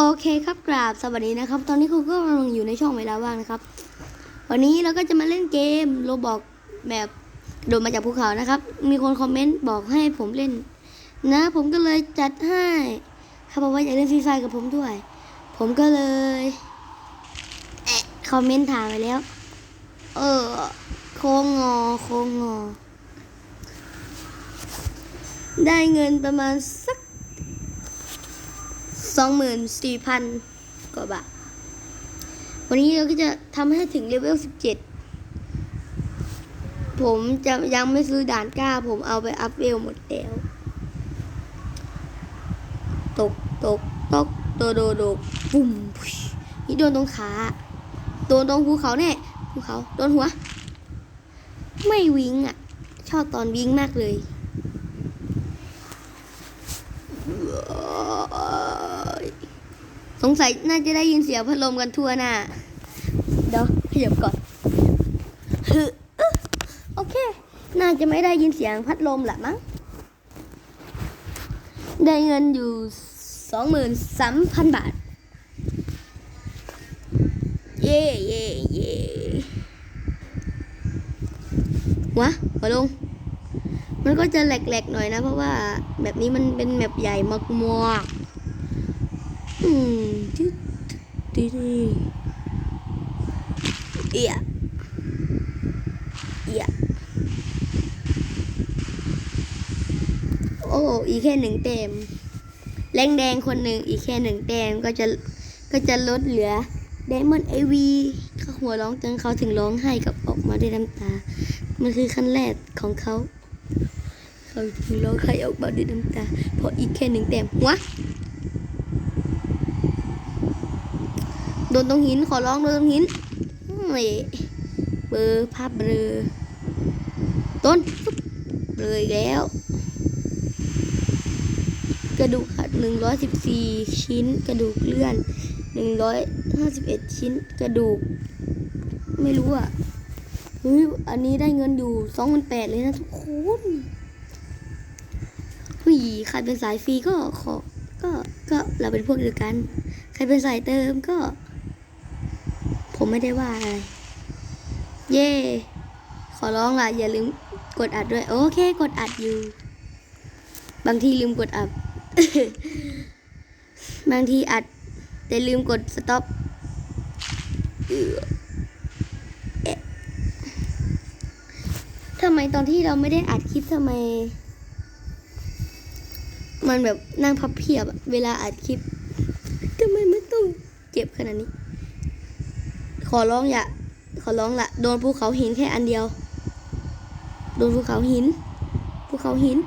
โอเคครับกราบสวัสดีนะครับ ตอนนี้ครูก็กำลังอยู่ในช่องเวลาว่างนะครับ วันนี้เราก็จะมาเล่นเกมโรบอกแบบโดดมาจากภูเขานะครับ มีคนคอมเมนต์บอกให้ผมเล่น นะ ผมก็เลยจัดให้เขาบอกว่าอยากเล่นฟรีไฟกับผมด้วย ผมก็เลยแอะคอมเมนต์ถามไปแล้ว เออโค้งงอโค้งงอ ได้เงินประมาณสัก สองหมื่นสี่พันกว่าบาท วันนี้เราก็จะทำให้ถึงเลเวลสิบเจ็ดผมจะยังไม่ซื้อด่านกล้า ผมเอาไปอัพเวลหมดแล้ว ตกตกตกโดโดโดปุ่มนี่โดนตรงขาโดนตรงภูเขาแน่ภูเขาโดนหัว ไม่วิงอะ ชอบตอนวิงมากเลย สงสัยน่าจะได้ยินเสียงพัดลมกันทั่วหน้า เดี๋ยวขยับก่อนฮึโอเค น่าจะไม่ได้ยินเสียงพัดลมแหละมั้ง ได้เงินอยู่สองหมื่นสามพันบาท เย่เย่เย่วหัวลง มันก็จะแหลกๆหน่อยนะ เพราะว่าแบบนี้มันเป็นแบบใหญ่มากๆ อืมตึ๊ดตึ๊ดตึ๊ดเอียเอียโอ้อีกแค่หนึ่งเต็มแรงแดงคนหนึ่งอีกแค่หนึ่งแต้มก็จะก็จะลดเหลือไดมอนด์ไอวีเขาหัวร้องจนเขาถึงร้องไห้กับออกมาด้วยน้ำตา มันคือขั้นแรกของเขา เขาถึงร้องไห้ออกมาด้วยน้ำตา เพราะอีกแค่หนึ่งแต้มหัว โดนตรงหินขอร้องโดนตรงหินเบอร์ภาพเบลอต้นเบลอแล้ว กระดูกหักหนึ่งร้อยสิบสี่ชิ้น กระดูกเลื่อนหนึ่งร้อยห้าสิบเอ็ดชิ้น กระดูก ไม่รู้อะเฮ้ยอันนี้ได้เงินอยู่สองพันแปดเลยนะทุกคนเฮ้ยใครเป็นสายฟรีก็ขอก็ก็เราเป็นพวกเดียวกัน ใครเป็นสายเติมก็ ไม่ได้ว่าอะไร เย่ขอร้องล่ะ อย่าลืมกดอัดด้วย โอเค กดอัดอยู่ บางทีลืมกดอัด บางทีอัด แต่ลืมกดสต็อปทำไมตอนที่เราไม่ได้อัดคลิปทำไม มันแบบนั่งพับเพียบเวลาอัดคลิปทำไมไม่ต้องเจ็บขนาดนี้ ขอร้องอย่า ขอร้องละโดนภูเขาหินแค่อันเดียว โดนภูเขาหิน ภูเขาหิน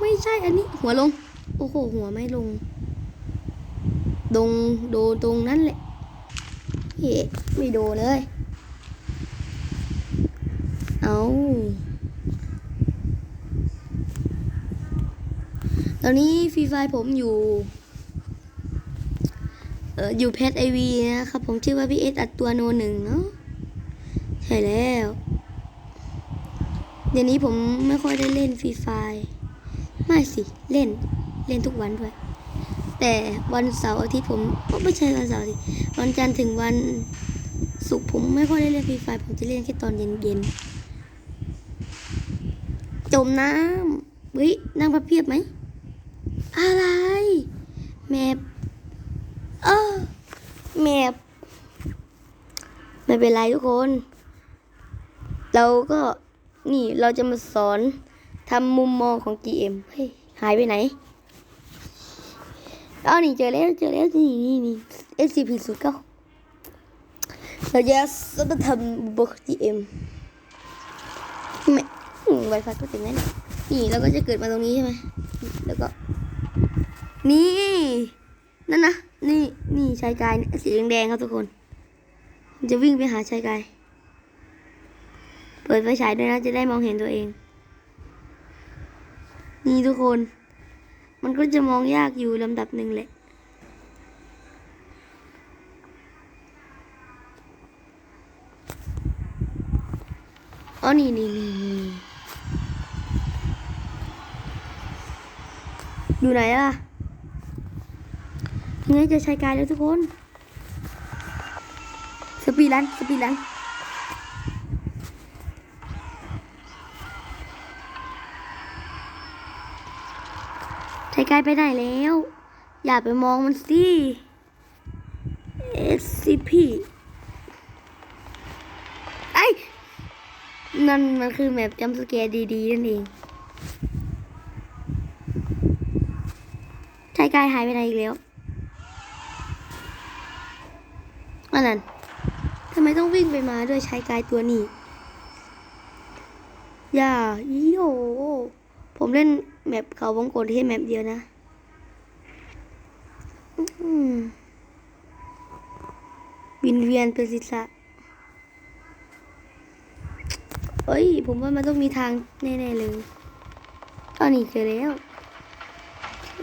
ไม่ใช่อันนี้ หัวลง โอ้โห หัวไม่ลง ดง โดนตรงนั้นแหละเฮ้ไม่โดนเลย เอาตอนนี้ฟรีไฟผมอยู่ อออยู่เพชรไอวีนะครับผมชื่อว่าพี่เอสอัดตัวโนหนึ่งเนาะใช่แล้ว เดี๋ยวนี้ผมไม่ค่อยได้เล่นฟรีไฟไม่สิ เล่นเล่นทุกวันด้วย แต่วันเสาร์อาทิตย์ผมก็ไม่ใช่วันเสาร์อาทิวันจันทร์ถึงวันศุกร์ผมไม่ค่อยได้เล่นฟรีไฟผมจะเล่นแค่ตอนเย็นๆจมน้ำเฮ้ยนั่งพับเพียบไหม อะไร แมพ เออแมพไม่ เป็นไรทุกคน เราก็นี่เราจะมาสอนทำมุมมองของ GM เฮ้ยหายไปไหนเอานี่เจอแล้วเจอแล้วนี่นี่นี่ SCP ศูนย์เก้าเราจะเราจะทำมุมมองของ GM ไม่ไวไฟก็ถึงนั้นนี่เราก็จะเกิดมาตรงนี้ใช่ไหมแล้วก็ นี่ นั่นนะ นี่ นี่ชายกายสีแดงๆครับทุกคน จะวิ่งไปหาชายกายเปิดไฟฉายด้วยนะจะได้มองเห็นตัวเอง นี่ทุกคน มันก็จะมองยากอยู่ลำดับหนึ่งแหละ อ๋อ นี่นี่นี่นี่อยู่ไหนล่ะยังไงจะใช้กายแล้วทุกคน ปีดรันสปีดรันใช้กายไปไหนแล้ว อย่าไปมองมันสิ SCP ไอ้ยนั่นมันคือแมปจำสแกร์ดีๆนั่นเองชายกายหายไปไหนอีกแล้วอันนั้น มต้องวิ่งไปมาด้วยใชายกายตัวนี้ อย่าอีโอผมเล่นแมปเขาวงกลที่แมปเดียวนะวินเวียนเป็นศิษะเอ้ย ผมว่ามันต้องมีทางแน่ๆเลยตอนนี้เจอแล้ว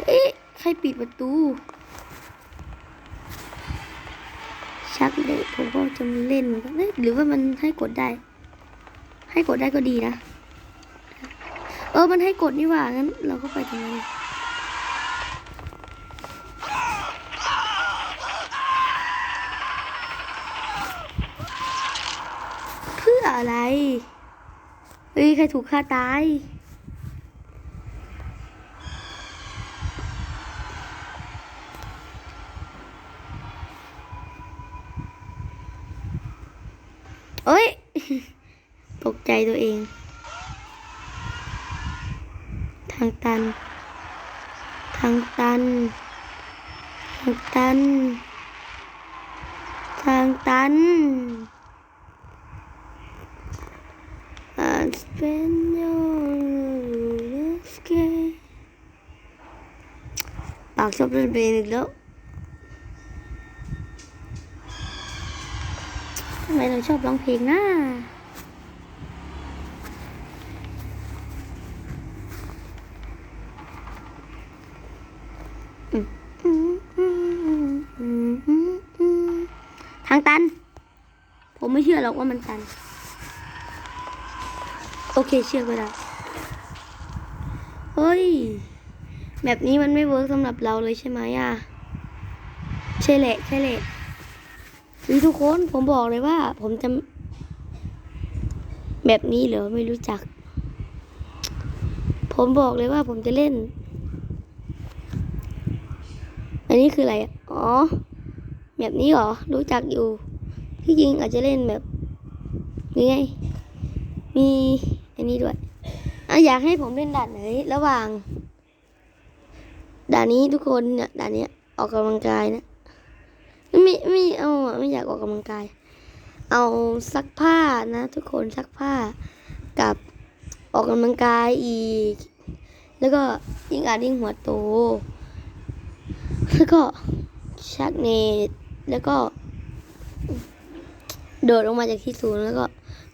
เอ๊ะ ใครปิดประตูักเลยผมก็จะเล่นหมือนกันเอ๊ะหรือว่ามันให้กดได้ ให้กดได้ก็ดีนะ เออ มันให้กดนี่หว่า งั้น เราก็ไปตรงนั้นเพื่ออะไร เฮ้ย ใครถูกฆ่าตาย เอ้ย ตกใจตัวเอง ทางตัน ทางตัน ทางตัน ทางตัน I'd spend your escape ปากชอบเล่นเพลงอีกแล้ว เราชอบร้องเพลงนะทางตัน ผมไม่เชื่อหรอกว่ามันตัน โอเคเชื่อก็ได้เฮ้ย แบบนี้มันไม่เวิร์กสำหรับเราเลยใช่ไหมอะ ใช่แหละใช่แหละ วิทุกคนผมบอกเลยว่า ผมจะ แบบนี้เหรอไม่รู้จัก ผมบอกเลยว่าผมจะเล่น อันนี้คืออะไรอ๋อ แบบนี้เหรอ รู้จักอยู่ที่จริงอาจจะเล่นแบบนี้ไง มีอันนี้ด้วยอะอยากให้ผมเล่นด่านไหน ระหว่าง ด่านนี้ทุกคนเนี่ยด่านเนี้ยออกกำลังกายนะ ไม่ไม่เอาไม่อยากออกกำลังกาย เอาซักผ้านะ ทุกคนซักผ้ากับออกกำลังกายอีก แล้วก็ยิงอาจยิงหัวโต แล้วก็ชักเนตแล้วก็ โดดลงมาจากที่สูงแล้วก็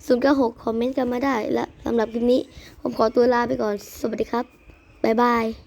ศูนย์เก้าหกคอมเมนต์กันมาได้ และสำหรับคลิปนี้ ผมขอตัวลาไปก่อน สวัสดีครับ บ๊ายบาย